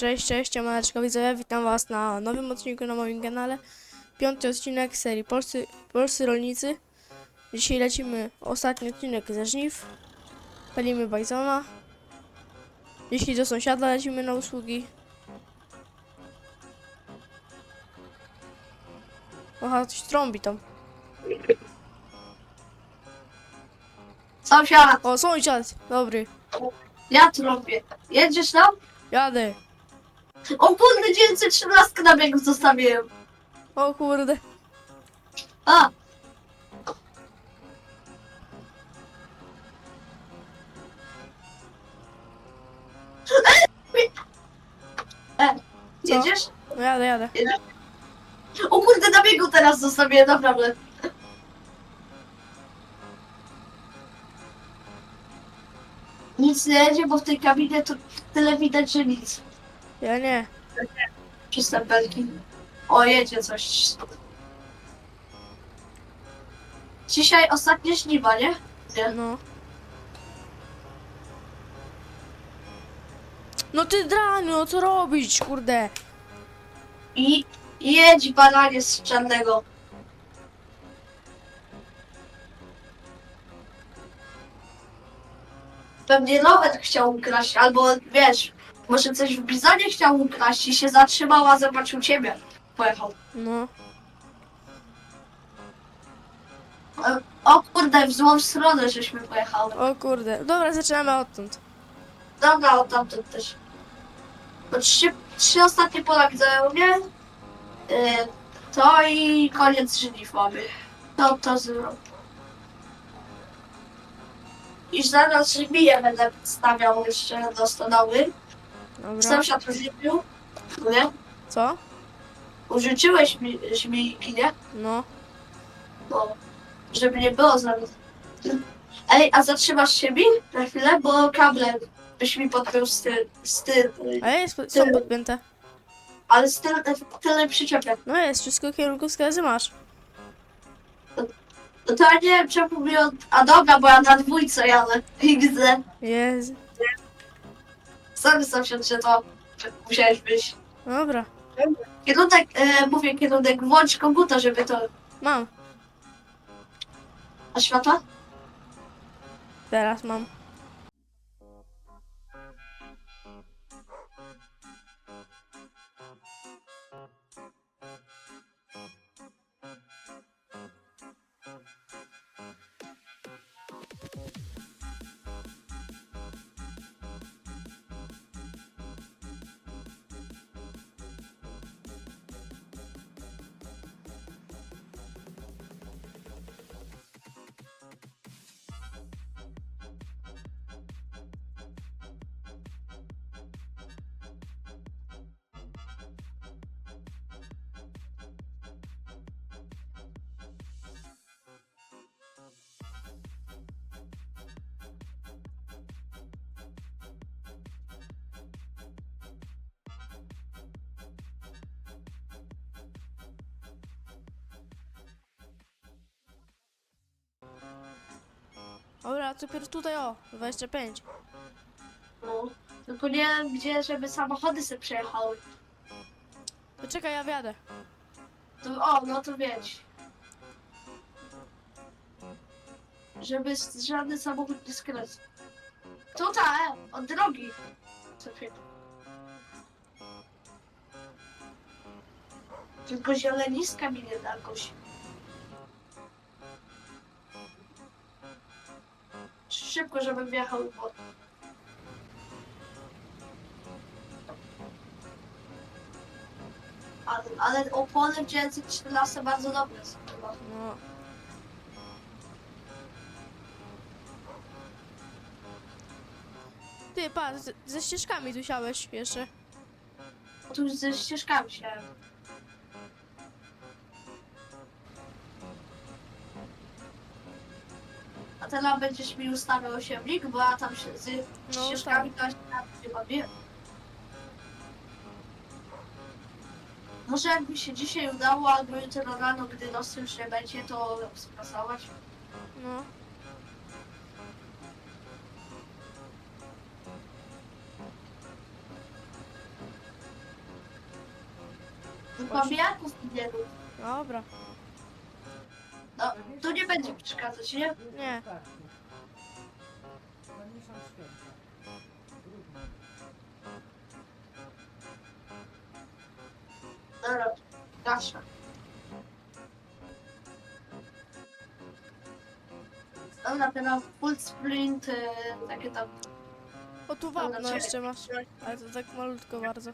Cześć, cześć, Maneczka widzowie, witam was na nowym odcinku na moim kanale. Piąty odcinek serii Polscy, Polscy Rolnicy. Dzisiaj lecimy ostatni odcinek ze żniw. Palimy bajzona. Jeśli do sąsiada lecimy na usługi. Aha, coś trąbi tam. Sąsiad, O, sąsiad! Dobry, ja tu robię. Jedziesz tam? jadę. O kurde, 913 na biegu zostawiłem. O kurde. A! E, jedziesz? No jadę, jadę. O kurde, na biegu teraz zostawiłem, naprawdę. Nic nie jedzie, bo w tej kabinie to tyle widać, że nic. Ja nie. Czyste belki. O, jedzie coś. Dzisiaj ostatnie żniwa, nie? Nie. No. No ty draniu, co robić, kurde? I jedź bananie z czarnego. Pewnie Robert chciał ukraść, albo wiesz, może coś w bizonie chciał ukraść i się zatrzymał, a zobaczył ciebie. Pojechał. No. E, O kurde, w złą stronę żeśmy pojechały. O kurde. Dobra, zaczynamy odtąd. Dobra, o tamtym też. Bo trzy, trzy ostatnie pola widzę u mnie. Yy, to i koniec żniw mamy. To to zrobię. I zaraz żmiję będę stawiał jeszcze do stodoły. Dobra. Sąsiad użyczył. Nie? Co? Użyczyłeś mi żmijki, nie? No. No. Żeby nie było zaraz. Ej, a zatrzymasz się mi na chwilę, bo kable byś mi podpiął z tyłu. Z tył, A jest, są podpięte. ale z tył, tyle przyczepia. No jest, wszystko kierunkowskazy masz. No to ja nie wiem czemu mi od... A dobra, bo ja na dwójce jadę. Widzę. Jest. Sam sąsiad, że to że musiałeś być. Dobra. Kierunek, e, mówię kierunek, włącz komputer, żeby to... Mam. A światła? Teraz mam. Dobra, dopiero tutaj o, 25. No. Tylko nie wiem gdzie, żeby samochody sobie przejechały. Poczekaj, ja wjadę. To, o, no to wiedź. Żeby s- żaden samochód nie skręcał. Tutaj, od drogi. Sobie. Tylko zieleniska mi nie da. Szybko, żebym wjechał w Ale, ale opony w 914 bardzo dobre są chyba. No. Ty, pa, ze, ścieżkami tu siałeś jeszcze. Tu już ze ścieżkami się. Teraz będziesz mi ustawiał osiemnik, bo ja tam się z No, ścieżkami to się nie bawię. Może jakby się dzisiaj udało, albo jutro rano, gdy nos już nie będzie, to sprasować. No. Pabiaków nie rób. Dobra, No, tu nie będzie przeszkadzać, nie? nie. To. Dobra, gaszę. Dobra, teraz full sprint, y, takie tam. O, tu wapno jeszcze masz. Ale to tak malutko bardzo.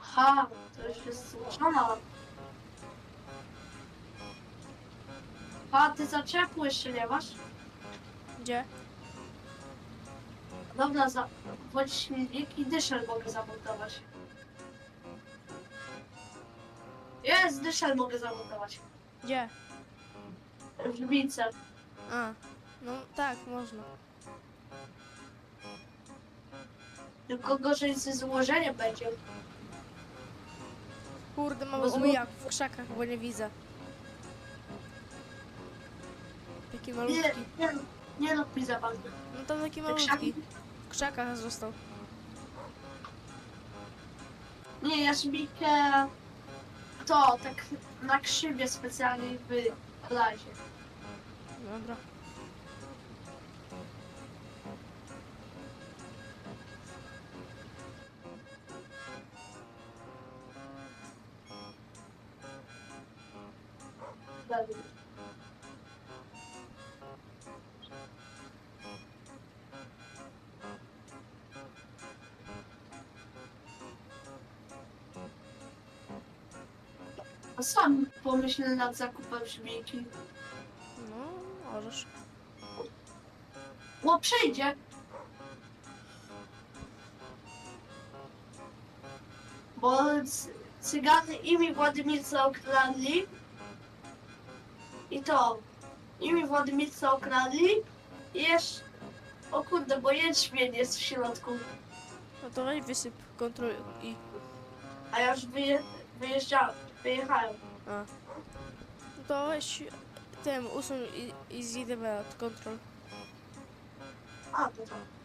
Ha, to już jest złożona. Ha, ty zaczepu jeszcze nie masz? Gdzie? Dobra, za... bądź silnik i dyszel mogę zamontować. Jest, dyszel mogę zamontować. Gdzie? W Lubince. A, no tak, można. Tylko gorzej ze złożeniem będzie. Kurde, mam Bo zło- omijak w krzakach, bo nie widzę. Taki Nie, malutki. nie, nie rób mi za bardzo. No to taki malutki. W krzakach został. Nie, jaśmikę to tak na krzywie specjalnie w lazie. Dobra. Pomyślę nad zakupem śmieci. No, możesz. O, przejdzie! Bo c- cygany imi Władimirca okradli. I to. Imi Władimirca okradli. I jeszcze... O kurde, bo jęczmień jest w środku. No to weź wysyp kontrol i... A ja już wyje, wyjeżdżałem. Wyjechałem. A. No to weź tym usuń i, i zjedziemy od kontrol. A, to tak.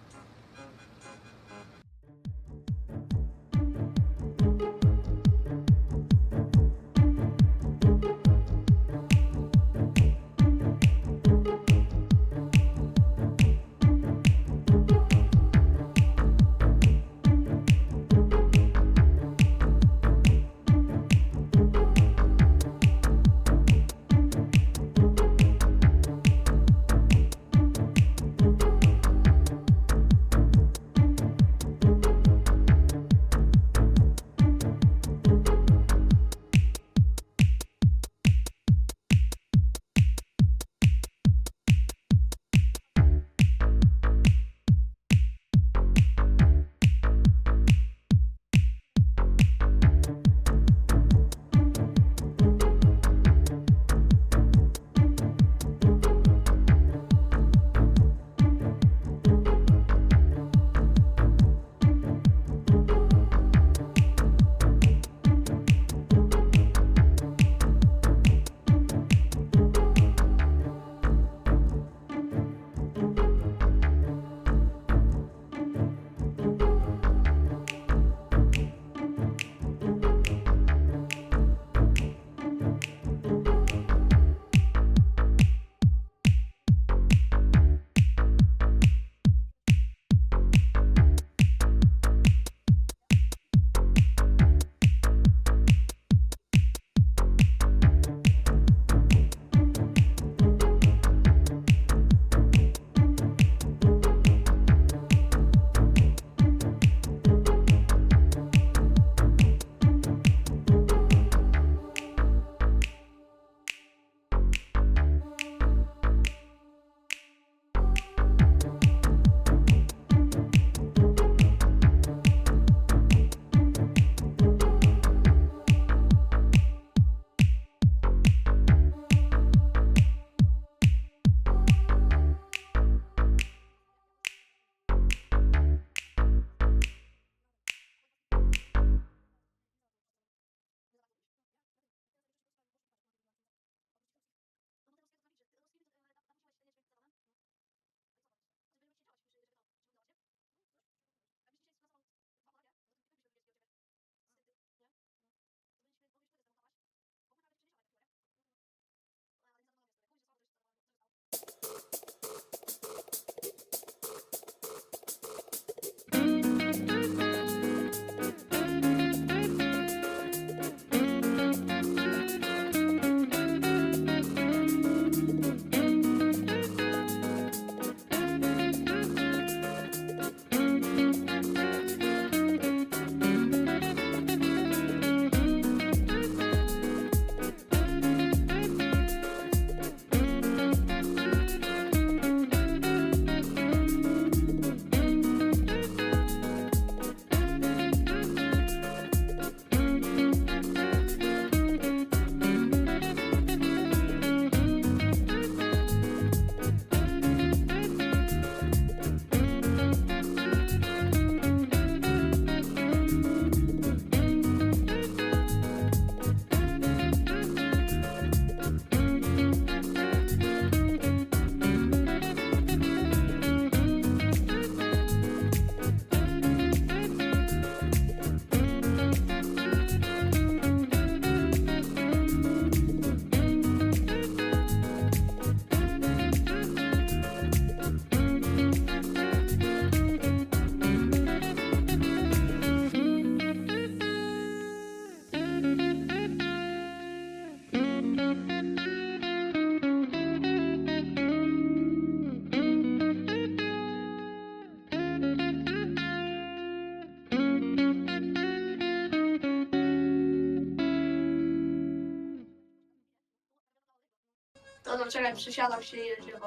Dobra, czekaj, przesiadam się i jedziemy.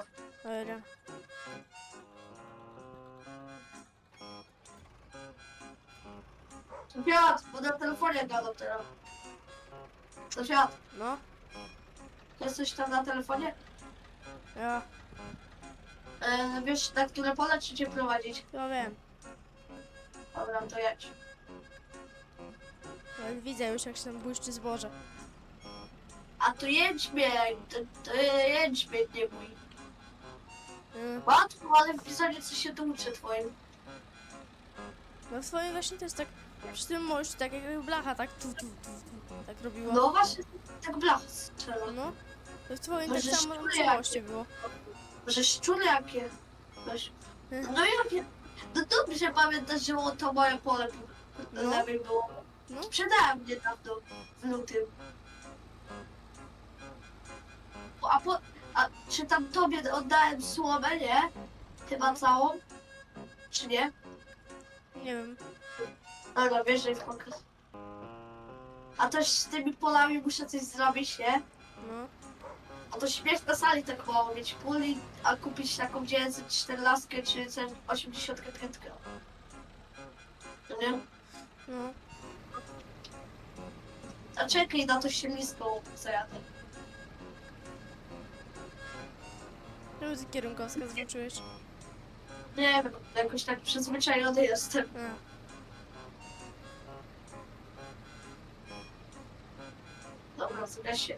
Dobra. Sąsiad, bo na telefonie gadam teraz. Sąsiad, No, jesteś tam na telefonie? ja, E, wiesz, na które pole czy cię prowadzić? ja wiem. Dobra, to jedź. Ja widzę już jak się tam błyszczy zboże. A to jęczmień, to, to jęczmień nie mój. Mm. Łatwo, ale w pisaniu coś się tu uczy twoim. No w swoim właśnie też tak przy tym moście, tak jak blacha, tak tu, tu, tu, tu tak robiła. No właśnie, tak blach strzela. No. To w twoim Może tak samo szczury przy jakie. moście było. Że szczury jakie. Weź. Hmm. No jakie. No dobrze pamiętasz, że to moje pole No. no. lewej było. No. Sprzedałem niedawno, w lutym. Czy tam tobie oddałem słomę, nie? Chyba całą? Czy nie? Nie wiem. Dobra, wierzę w pokaz. A też z tymi polami muszę coś zrobić, nie? No. A to śmiech na sali tak mało mieć puli, a kupić taką 914 czy 85. No nie? No. A czekaj na to silniską zajadę. Czemu ty kierunkowskaz włączyłeś? Nie wiem, jakoś tak przyzwyczajony jestem. A. Dobra, zgaś się.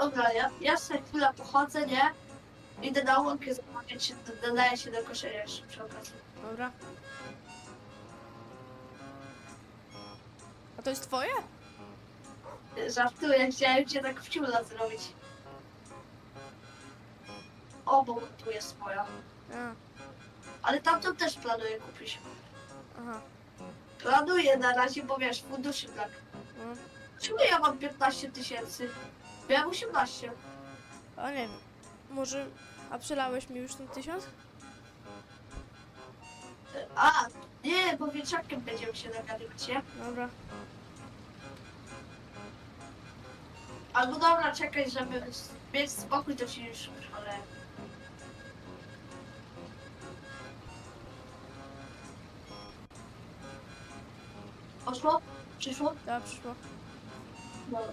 Dobra, ja, ja sobie chwilę pochodzę, nie? Idę na łąkę zobaczyć, czy dodaję się do koszenia jeszcze przy okazji. Dobra. A to jest twoje? Żartuję, chciałem cię tak w ciula zrobić. Obok tu jest moja. A. Ale tamtą też planuję kupić. Aha. Planuję na razie, bo wiesz, funduszy brak. No. Czemu ja mam 15 tysięcy? Miałem 18. A nie wiem. Może... A przelałeś mi już ten tysiąc? A, nie, bo wieczorkiem będziemy się nagadywać, nie? Dobra. Albo dobra, czekaj, żeby mieć spokój, to ci już ale. Poszło? Przyszło? Dobra, przyszło. Dobra.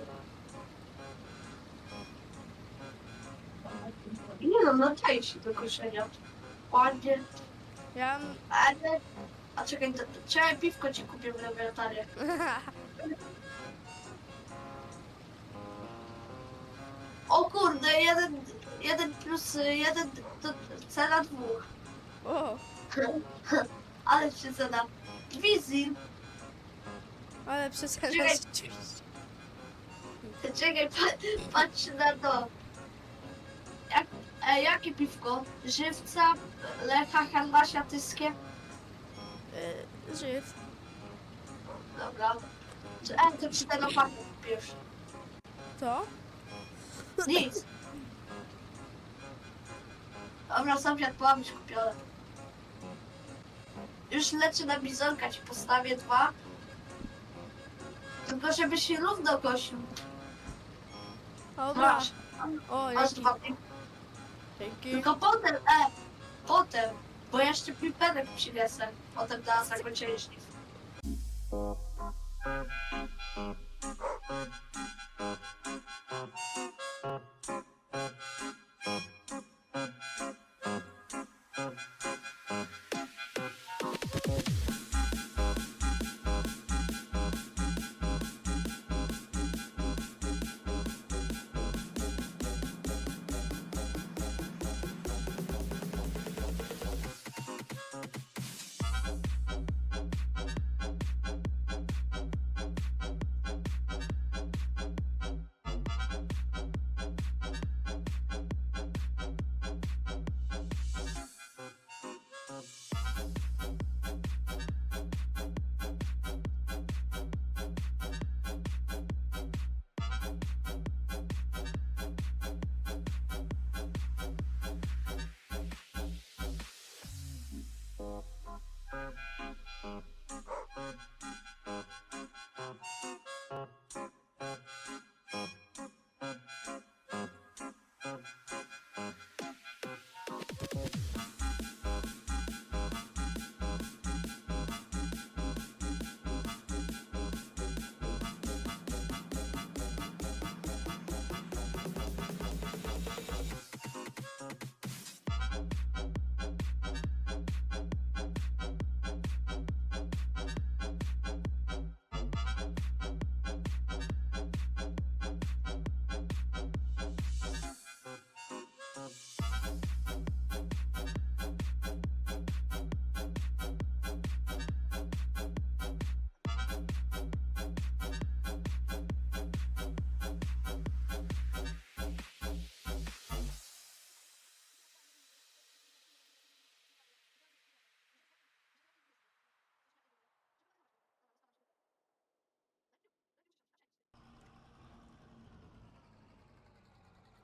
Nie no, nadaje się do koszenia. Ładnie. Ja... Ale... A czekaj, to, to, czekaj, piwko ci kupię w laboratorium. O kurde, jeden, jeden plus jeden to cena dwóch. o, Ale się cena. Wizji. Ale przecena Czekaj. pa, patrz na to. Jak, e, jakie piwko? Żywca, Lecha, Hanwasia, Tyskie? Yy, żyw. Dobra. Czy- E, to czy ten opak kupisz? To? Nic. Dobra, sąsiad, połamić kupione. Już lecę na bizonka, ci postawię dwa. Tylko żeby się równo kosił. Dobra. Masz, O, masz dwa. Dzięki. Tylko potem, e, potem, bo jeszcze piperek przyniosę. Potem na zakończenie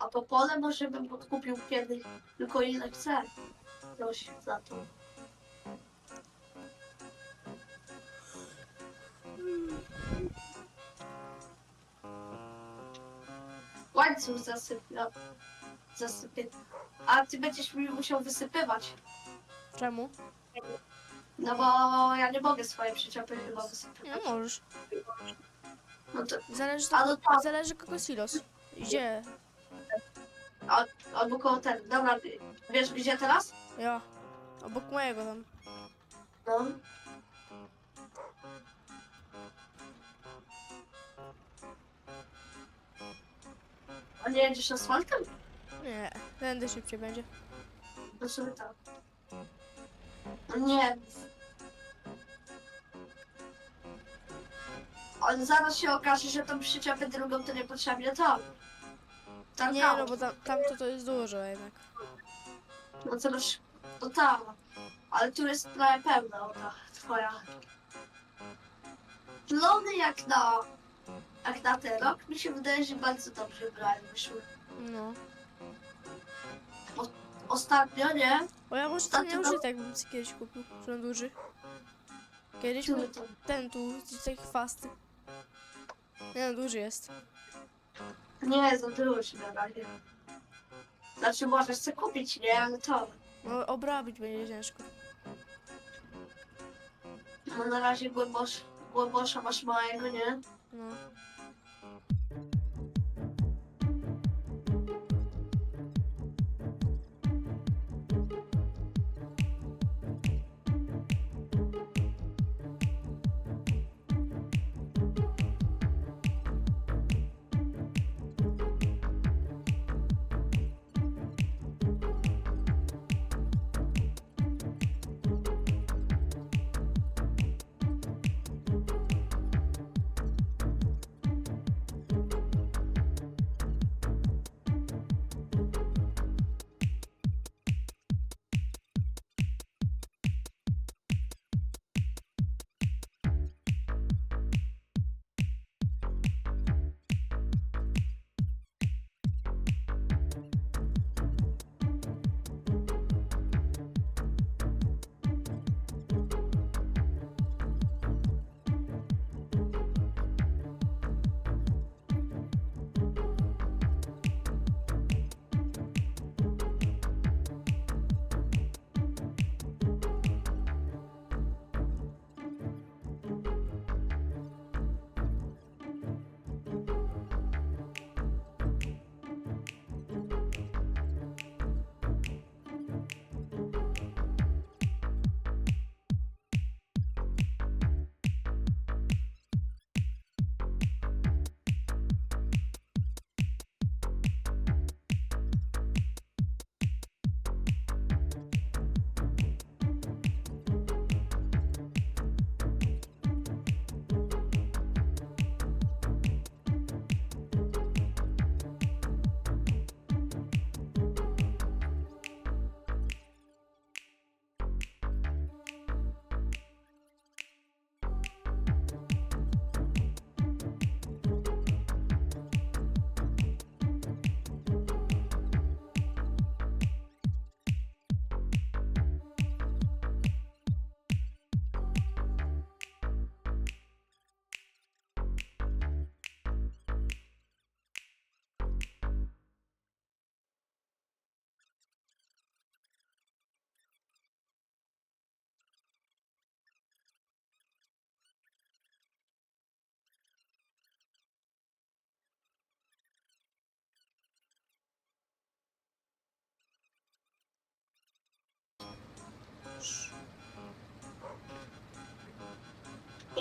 A to pole może bym podkupił kiedyś, tylko ile chcę. Coś za to. Łańcuch zasypia. Zasypie. A ty będziesz mi musiał wysypywać. Czemu? No bo ja nie mogę swojej przyczepy chyba Nie wysypywać. możesz. No to Zależy, A no tak. zależy kogo silos. Gdzie? Albo koło ten. Dobra, wiesz gdzie teraz? Ja. Obok mojego tam. No. A nie jedziesz asfaltem? Nie, tędy szybciej będzie. No sobie tak. No nie. Ale zaraz się okaże, że tą przyczepę drugą to niepotrzebnie to. Tak, Nie, no bo tam, tamto to jest dużo jednak. No to już, to ta. Ale tu jest prawie pełna ona, twoja. Plony jak na, jak na ten rok, mi się wydaje, że bardzo dobrze brałem wyszły. No. Ostatnio, nie? Bo ja może ten nieużytek bym sobie kiedyś kupił, duży. Kiedyś Który był to? ten tu, z tej chwasty. Nie no, duży jest. Nie, za duży na razie. Znaczy możesz sobie kupić, nie? Ale to. No obrabić będzie ciężko. No na razie głębosz, głębosza masz małego, nie? No.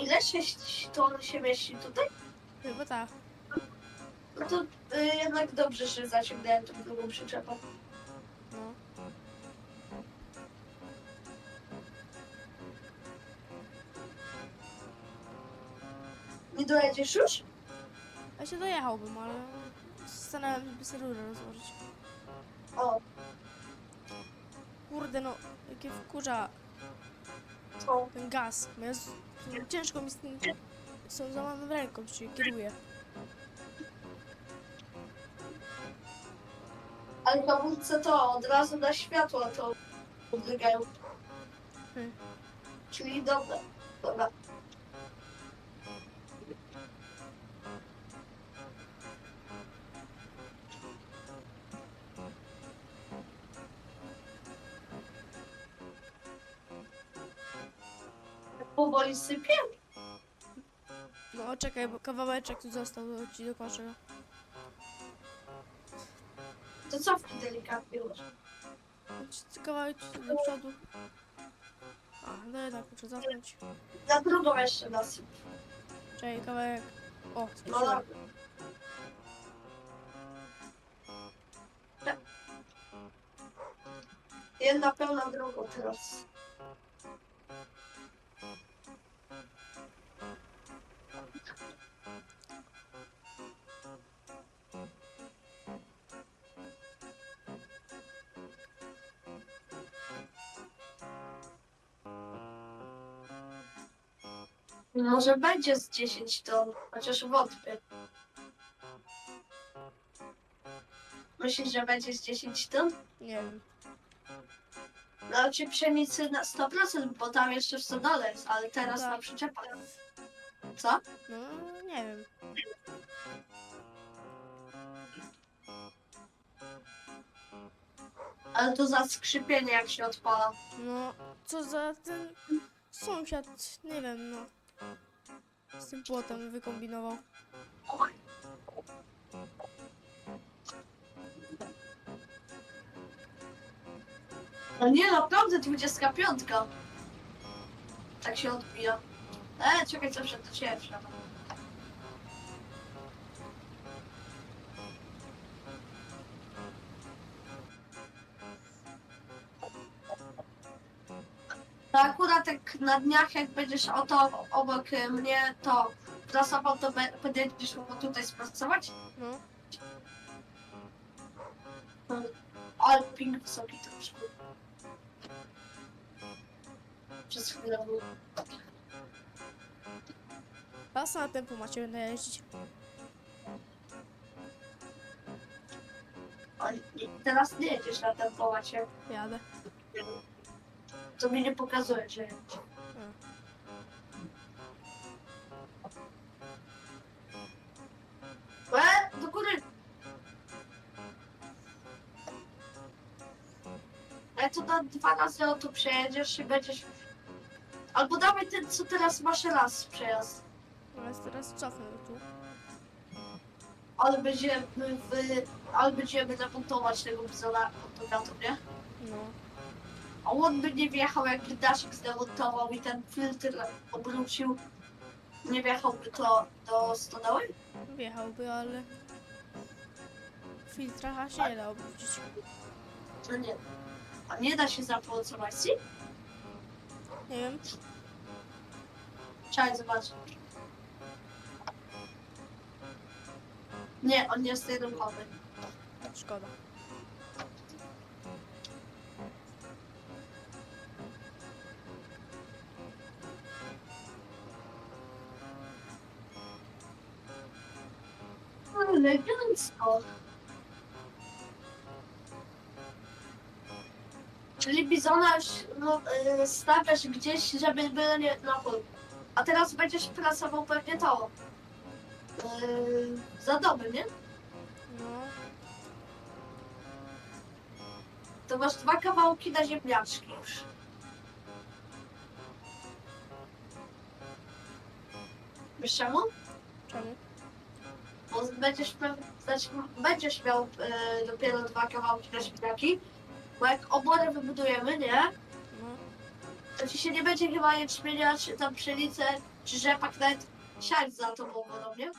Ile sześć ton się mieści tutaj? Chyba tak. No to y, jednak dobrze, że zaciągnąłem tą drugą przyczepę. No. Nie dojedziesz już? Ja się dojechałbym, ale zastanawiam się, by sobie rurę rozłożyć. O, Kurde no, jakie wkurza to. ten gaz. Bo ja z, ciężko mi z tym, z tą złamaną ręką się kieruje. Ale hamulce to od razu na światło to podlegają. Hmm. Czyli dobre. Dobra. Powoli sypie? No czekaj, bo kawałeczek tu został to ci dokończę. go. To cofnij delikatnie już. Ci- Kawałek tu do przodu. A, no jednak muszę cofnąć. Na drugą jeszcze nasyp. Czekaj, kawałek. O, No dobra. Tak. Jedna pełna drugą teraz. Może będzie z 10 ton, chociaż wątpię. Myślisz, że będzie z 10 ton? Nie wiem. Znaczy pszenicy na 100%, bo tam jeszcze w stodole jest, ale teraz Tak. na przyczepach. Co? No, nie wiem. Ale to za skrzypienie jak się odpala. No, co za ten sąsiad, nie wiem, no. Z tym płotem wykombinował. No nie, naprawdę 25. Tak się odbija. E, czekaj, co przed do ciebie wsiadam. To akurat jak na dniach, jak będziesz oto obok e, mnie, to prasował, to be- będziesz mógł tutaj spracować. No, Ale ping wysoki troszkę. Przez chwilę był. raz na tempo macie będę jeździć. Ale nie- teraz nie jedziesz na tempomacie. Jadę. To mi nie pokazuje, że jedziesz. E, do góry! E, to na dwa razy o tu przejedziesz i będziesz... Albo dawaj ten, co teraz masz raz przejazd. Ale teraz cofnę tu. Ale będziemy w... Ale będziemy remontować tego bizona fotografów, nie? No, A on by nie wjechał, jakby daszek zdemontował i ten filtr obrócił. Nie wjechałby to do stodoły? wjechałby, ale... Filtra się nie da obrócić. No nie. A nie da się zapomocować si? Nie wiem. Trzeba zobaczyć. Nie, on jest jedynkowy. Szkoda. Elegancko. Czyli bizona no, y, stawiasz gdzieś, żeby było nie na pól. A teraz będziesz pracował pewnie to. Yy, za domy, nie? No, To masz dwa kawałki na ziemniaczki już. Wiesz czemu? czemu? Bo będziesz, znaczy, będziesz miał e, dopiero dwa kawałki na ziemniaki. Bo jak oborę wybudujemy, nie? No, To ci się nie będzie chyba jęczmienia, czy tam pszenicę, czy rzepak nawet siać za tą oborą, nie?